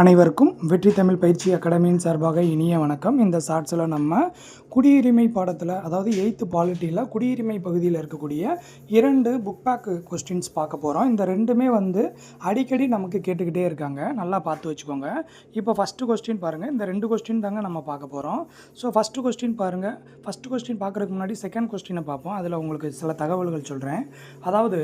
அனைவருக்கும் வெற்றி தமிழ் பயிற்சி அகாடமியின் சார்பாக இனிய வணக்கம். இந்த ஷார்ட்ஸில் நம்ம குடியுரிமை பாடத்தில் அதாவது எயித்து பாலிட்டியில் குடியுரிமை பகுதியில் இருக்கக்கூடிய இரண்டு புக் பேக் கொஸ்டின்ஸ் பார்க்க போகிறோம் இந்த ரெண்டுமே வந்து அடிக்கடி நமக்கு கேட்டுக்கிட்டே இருக்காங்க. நல்லா பார்த்து வச்சுக்கோங்க. இப்போ ஃபஸ்ட்டு கொஸ்டின் பாருங்கள் இந்த ரெண்டு கொஸ்டின் தாங்க நம்ம பார்க்க போகிறோம் ஸோ ஃபஸ்ட்டு கொஸ்டின் பாருங்கள் ஃபஸ்ட்டு கொஸ்டின் பார்க்குறதுக்கு முன்னாடி செகண்ட் கொஸ்டினை பார்ப்போம். அதில் உங்களுக்கு சில தகவல்கள் சொல்கிறேன் அதாவது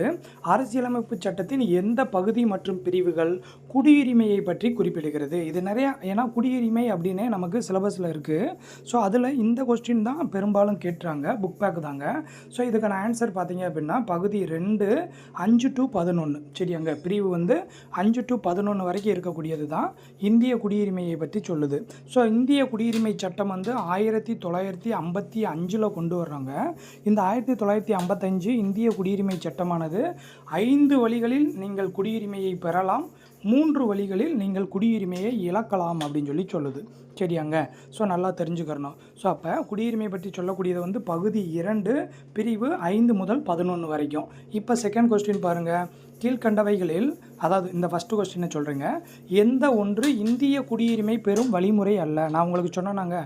அரசியலமைப்பு சட்டத்தின் எந்த பகுதி மற்றும் பிரிவுகள் குடியுரிமையை பற்றி குறிப்பிடுகிறது இது நிறையா ஏன்னா குடியுரிமை அப்படின்னே நமக்கு சிலபஸில் இருக்குது ஸோ அதில் இந்த கொஸ்டின் தான் பெரும்பாலும் கேட்டுறாங்க புக் பேக் தாங்க. ஸோ இதுக்கான ஆன்சர் பார்த்தீங்க அப்படின்னா பகுதி ரெண்டு அஞ்சு டு பதினொன்று சரி அங்கே பிரிவு வந்து அஞ்சு டு பதினொன்று வரைக்கும் இருக்கக்கூடியது தான் இந்திய குடியுரிமையை பற்றி சொல்லுது. ஸோ இந்திய குடியுரிமை சட்டம் வந்து ஆயிரத்தி தொள்ளாயிரத்தி ஐம்பத்தி அஞ்சில் கொண்டு வர்றாங்க. இந்த ஆயிரத்தி தொள்ளாயிரத்தி ஐம்பத்தஞ்சு இந்திய குடியுரிமை சட்டமானது ஐந்து வழிகளில் நீங்கள் குடியுரிமையை பெறலாம். மூன்று வழிகளில் நீங்கள் குடியுரிமையை இழக்கலாம் அப்படின்னு சொல்லி சொல்லுது. சரியாங்க? ஸோ நல்லா தெரிஞ்சுக்கிறணும். ஸோ அப்போ குடியுரிமை பற்றி சொல்லக்கூடியது வந்து பகுதி இரண்டு பிரிவு ஐந்து முதல் பதினொன்று வரைக்கும். இப்போ செகண்ட் கொஸ்டின் பாருங்கள் கீழ்கண்டவைகளில் அதாவது இந்த ஃபஸ்ட்டு கொஸ்டினை சொல்கிறேங்க எந்த ஒன்று இந்திய குடியுரிமை பெறும் வழிமுறை அல்ல? நான் உங்களுக்கு சொன்னேனாங்க.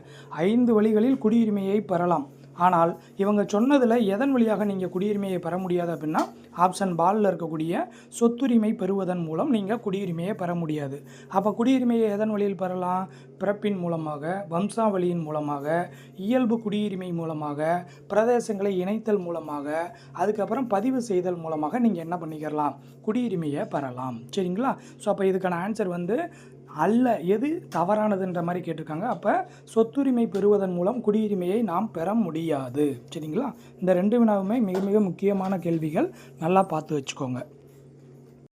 ஐந்து வழிகளில் குடியுரிமையை பெறலாம். ஆனால் இவங்க சொன்னதில் எதன் வழியாக நீங்கள் குடியுரிமையை பெற முடியாது அப்படின்னா ஆப்ஷன் பாலில் இருக்கக்கூடிய சொத்துரிமை பெறுவதன் மூலம் நீங்கள் குடியுரிமையை பெற முடியாது. அப்போ குடியுரிமையை எதன் வழியில் பெறலாம்? பிறப்பின் மூலமாக வம்சாவளியின் மூலமாக இயல்பு குடியுரிமை மூலமாக பிரதேசங்களை இணைத்தல் மூலமாக அதுக்கப்புறம் பதிவு செய்தல் மூலமாக நீங்கள் என்ன பண்ணிக்கிறலாம் குடியுரிமையை பெறலாம். சரிங்களா? ஸோ அப்போ இதுக்கான ஆன்சர் வந்து அல்ல எது தவறானதுன்ற மாதிரி கேட்டிருக்காங்க. அப்போ சொத்துரிமை பெறுவதன் மூலம் குடியுரிமையை நாம் பெற முடியாது. சரிங்களா? இந்த ரெண்டு வினாவுமே மிக மிக முக்கியமான கேள்விகள். நல்லா பார்த்து வச்சுக்கோங்க.